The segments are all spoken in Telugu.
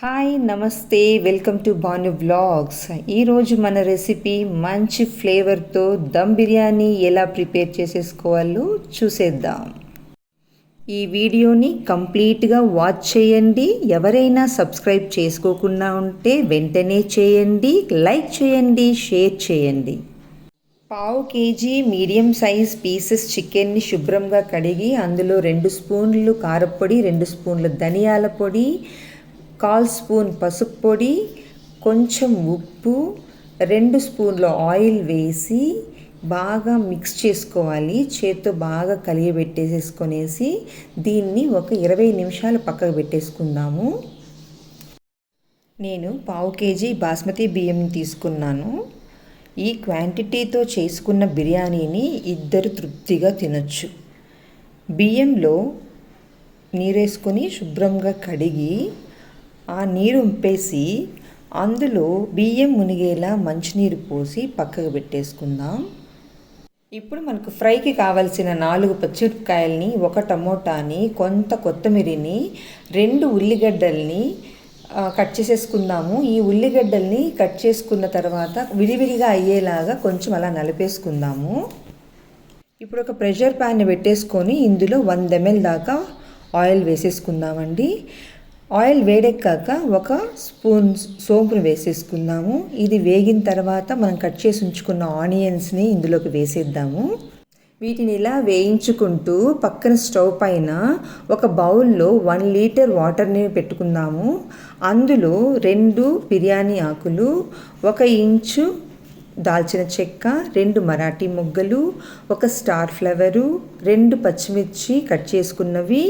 హాయ్ నమస్తే వెల్కమ్ టు బాను వ్లాగ్స్. ఈరోజు మన రెసిపీ మంచి ఫ్లేవర్తో దమ్ బిర్యానీ ఎలా ప్రిపేర్ చేసేసుకోవాలో చూసేద్దాం. ఈ వీడియోని కంప్లీట్గా వాచ్ చేయండి. ఎవరైనా సబ్స్క్రైబ్ చేసుకోకుండా ఉంటే వెంటనే చేయండి లైక్ చేయండి షేర్ చేయండి. పావు కేజీ మీడియం సైజ్ పీసెస్ చికెన్ని శుభ్రంగా కడిగి అందులో రెండు స్పూన్లు కారపొడి రెండు స్పూన్లు ధనియాల పొడి కాల్ స్పూన్ పసుపు పొడి కొంచెం ఉప్పు రెండు స్పూన్ల ఆయిల్ వేసి బాగా మిక్స్ చేసుకోవాలి. చేత్తో బాగా కలియబెట్టేసేసుకొనేసి దీన్ని ఒక ఇరవై నిమిషాలు పక్కకు పెట్టేసుకుందాము. నేను పావు కేజీ బాస్మతి బియ్యం తీసుకున్నాను. ఈ క్వాంటిటీతో చేసుకున్న బిర్యానీని ఇద్దరు తృప్తిగా తినొచ్చు. బియ్యంలో నీరేసుకొని శుభ్రంగా కడిగి ఆ నీరు ఉంపేసి అందులో బియ్యం మునిగేలా మంచినీరు పోసి పక్కకు పెట్టేసుకుందాం. ఇప్పుడు మనకు ఫ్రైకి కావలసిన నాలుగు పచ్చిమిరపకాయలని ఒక టమోటాని కొంత కొత్తిమీరిని రెండు ఉల్లిగడ్డల్ని కట్ చేసేసుకుందాము. ఈ ఉల్లిగడ్డల్ని కట్ చేసుకున్న తర్వాత విడివిడిగా అయ్యేలాగా కొంచెం అలా నలిపేసుకుందాము. ఇప్పుడు ఒక ప్రెషర్ ప్యాన్ పెట్టేసుకొని ఇందులో వంద ఎంఎల్ దాకా ఆయిల్ వేసేసుకుందామండి. ఆయిల్ వేడెక్కాక ఒక స్పూన్ సోంపును వేసేసుకుందాము. ఇది వేగిన తర్వాత మనం కట్ చేసి ఉంచుకున్న ఆనియన్స్ని ఇందులోకి వేసేద్దాము. వీటిని ఇలా వేయించుకుంటూ పక్కన స్టవ్ పైన ఒక బౌల్లో వన్ లీటర్ వాటర్ని పెట్టుకుందాము. అందులో రెండు బిర్యానీ ఆకులు ఒక ఇంచు దాల్చిన చెక్క రెండు మరాఠీ మొగ్గలు ఒక స్టార్ ఫ్లవరు రెండు పచ్చిమిర్చి కట్ చేసుకున్నవి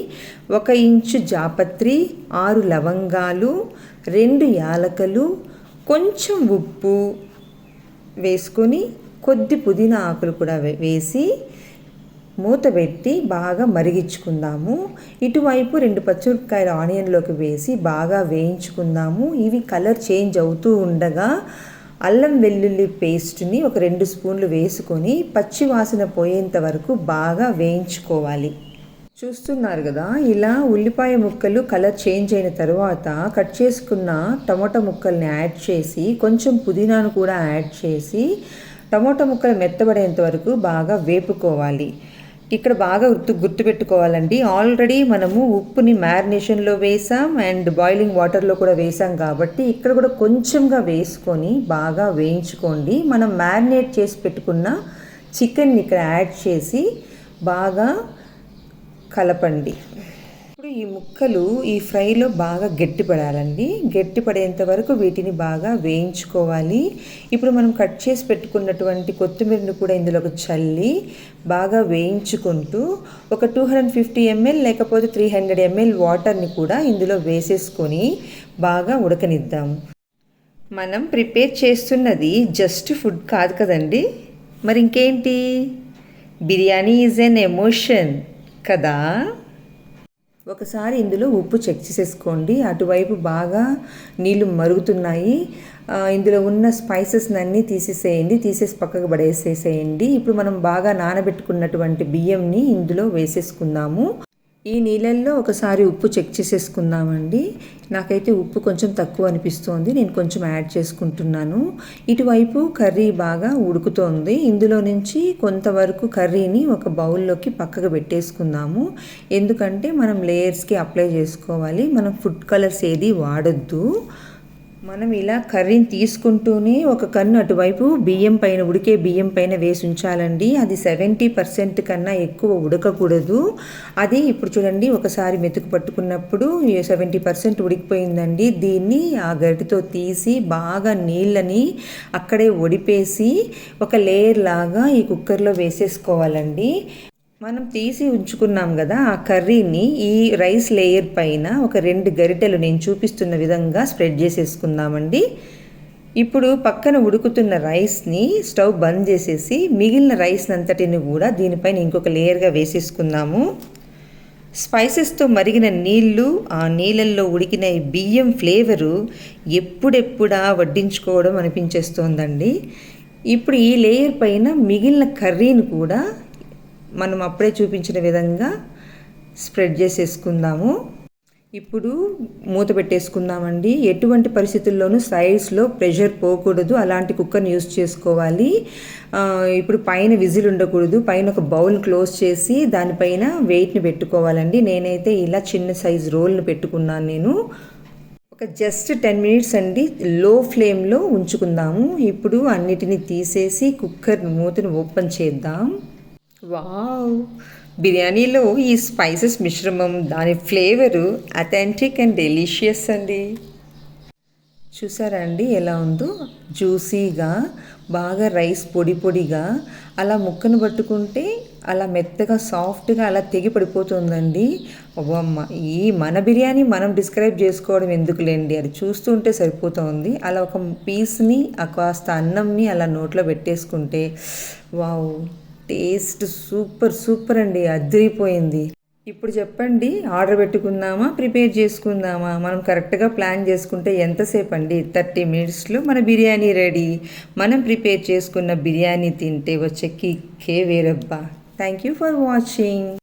ఒక ఇంచు జాపత్రి ఆరు లవంగాలు రెండు యాలకలు కొంచెం ఉప్పు వేసుకొని కొద్ది పుదీనా ఆకులు కూడా వేసి మూత పెట్టి బాగా మరిగించుకుందాము. ఇటువైపు రెండు పచ్చిమిరపకాయలు ఆనియన్లోకి వేసి బాగా వేయించుకుందాము. ఇవి కలర్ చేంజ్ అవుతూ ఉండగా అల్లం వెల్లుల్లి పేస్ట్ని ఒక రెండు స్పూన్లు వేసుకొని పచ్చి వాసన పోయేంత వరకు బాగా వేయించుకోవాలి. చూస్తున్నారు కదా ఇలా ఉల్లిపాయ ముక్కలు కలర్ చేంజ్ అయిన తర్వాత కట్ చేసుకున్న టమోటా ముక్కల్ని యాడ్ చేసి కొంచెం పుదీనాను కూడా యాడ్ చేసి టమోటా ముక్కలు మెత్తబడేంత వరకు బాగా వేపుకోవాలి. ఇక్కడ బాగా గుర్తు గుర్తుపెట్టుకోవాలండి. ఆల్రెడీ మనము ఉప్పుని మ్యారినేషన్లో వేసాం అండ్ బాయిలింగ్ వాటర్లో కూడా వేసాం కాబట్టి ఇక్కడ కూడా కొంచెంగా వేసుకొని బాగా వేయించుకోండి. మనం మ్యారినేట్ చేసి పెట్టుకున్న చికెన్ని ఇక్కడ యాడ్ చేసి బాగా కలపండి. ఇప్పుడు ఈ ముక్కలు ఈ ఫ్రైలో బాగా గట్టిపడాలండి. గట్టిపడేంత వరకు వీటిని బాగా వేయించుకోవాలి. ఇప్పుడు మనం కట్ చేసి పెట్టుకున్నటువంటి కొత్తిమీరని కూడా ఇందులోకి చల్లి బాగా వేయించుకుంటూ ఒక టూ హండ్రెడ్ ఫిఫ్టీ ఎంఎల్ లేకపోతే త్రీ హండ్రెడ్ ఎంఎల్ వాటర్ని కూడా ఇందులో వేసేసుకొని బాగా ఉడకనిద్దాం. మనం ప్రిపేర్ చేస్తున్నది జస్ట్ ఫుడ్ కాదు కదండి. మరి ఇంకేంటి బిర్యానీ ఈజ్ ఎన్ ఎమోషన్ కదా? ఒకసారి ఇందులో ఉప్పు చెక్ చేసేసుకోండి. అటువైపు బాగా నీళ్ళు మరుగుతున్నాయి. ఇందులో ఉన్న స్పైసెస్ అన్నీ తీసేసేయండి. తీసేసి పక్కకు పడేసేసేయండి. ఇప్పుడు మనం బాగా నానబెట్టుకున్నటువంటి బియ్యంని ఇందులో వేసేసుకుందాము. ఈ నీళ్ళల్లో ఒకసారి ఉప్పు చెక్ చేసేసుకుందామండి. నాకైతే ఉప్పు కొంచెం తక్కువ అనిపిస్తోంది. నేను కొంచెం యాడ్ చేసుకుంటున్నాను. ఇటువైపు కర్రీ బాగా ఉడుకుతోంది. ఇందులో నుంచి కొంతవరకు కర్రీని ఒక బౌల్లోకి పక్కకు పెట్టేసుకుందాము. ఎందుకంటే మనం లేయర్స్కి అప్లై చేసుకోవాలి. మనం ఫుడ్ కలర్స్ ఏది వాడొద్దు. మనం ఇలా కర్రీని తీసుకుంటూనే ఒక కన్ను అటువైపు బియ్యం పైన ఉడికే బియ్యం పైన వేసి ఉంచాలండి. అది సెవెంటీ పర్సెంట్ కన్నా ఎక్కువ ఉడకకూడదు. అది ఇప్పుడు చూడండి ఒకసారి మెతుకు పట్టుకున్నప్పుడు సెవెంటీ పర్సెంట్ ఉడికిపోయిందండి. దీన్ని ఆ గరిటితో తీసి బాగా నీళ్ళని అక్కడే ఒడిపేసి ఒక లేయర్ లాగా ఈ కుక్కర్లో వేసేసుకోవాలండి. మనం తీసి ఉంచుకున్నాం కదా ఆ కర్రీని ఈ రైస్ లేయర్ పైన ఒక రెండు గరిటెలు నేను చూపిస్తున్న విధంగా స్ప్రెడ్ చేసేసుకుందామండి. ఇప్పుడు పక్కన ఉడుకుతున్న రైస్ని స్టవ్ బంద్ చేసేసి మిగిలిన రైస్ అంతటిని కూడా దీనిపైన ఇంకొక లేయర్గా వేసేసుకుందాము. స్పైసెస్తో మరిగిన నీళ్ళు ఆ నీళ్ళల్లో ఉడికిన బియ్యం ఫ్లేవరు ఎప్పుడెప్పుడా వడ్డించుకోవడం అనిపించేస్తోందండి. ఇప్పుడు ఈ లేయర్ పైన మిగిలిన కర్రీని కూడా మనం అప్పుడే చూపించిన విధంగా స్ప్రెడ్ చేసేసుకుందాము. ఇప్పుడు మూత పెట్టేసుకుందామండి. ఎటువంటి పరిస్థితుల్లోనూ సైడ్స్లో ప్రెషర్ పోకూడదు. అలాంటి కుక్కర్ని యూస్ చేసుకోవాలి. ఇప్పుడు పైన విజిల్ ఉండకూడదు. పైన ఒక బౌల్ క్లోజ్ చేసి దానిపైన వెయిట్ని పెట్టుకోవాలండి. నేనైతే ఇలా చిన్న సైజ్ రోల్ని పెట్టుకున్నాను నేను. ఒక జస్ట్ టెన్ మినిట్స్ అండి. లో ఫ్లేమ్లో ఉంచుకుందాము. ఇప్పుడు అన్నిటిని తీసేసి కుక్కర్ మూతను ఓపెన్ చేద్దాం. వావ్. బిర్యానీలో ఈ స్పైసెస్ మిశ్రమం దాని ఫ్లేవరు అథెంటిక్ అండ్ డెలిషియస్ అండి. చూసారా అండి ఎలా ఉందో? జ్యూసీగా బాగా రైస్ పొడి పొడిగా అలా ముక్కను పట్టుకుంటే అలా మెత్తగా సాఫ్ట్గా అలా తెగి పడిపోతుందండి. అవ్వమ్మ ఈ మన బిర్యానీ మనం డిస్క్రైబ్ చేసుకోవడం ఎందుకులేండి? అది చూస్తుంటే సరిపోతుంది. అలా ఒక పీస్ని ఆ కాస్త అన్నంని అలా నోట్లో పెట్టేసుకుంటే వావ్. టేస్ట్ సూపర్ సూపర్ అండి. అదిరిపోయింది. ఇప్పుడు చెప్పండి ఆర్డర్ పెట్టుకుందామా ప్రిపేర్ చేసుకుందామా? మనం కరెక్ట్గా ప్లాన్ చేసుకుంటే ఎంతసేపు అండి? థర్టీ మినిట్స్లో మన బిర్యానీ రెడీ. మనం ప్రిపేర్ చేసుకున్న బిర్యానీ తింటే వచ్చే కిక్కే వేరబ్బా. Thank you for watching.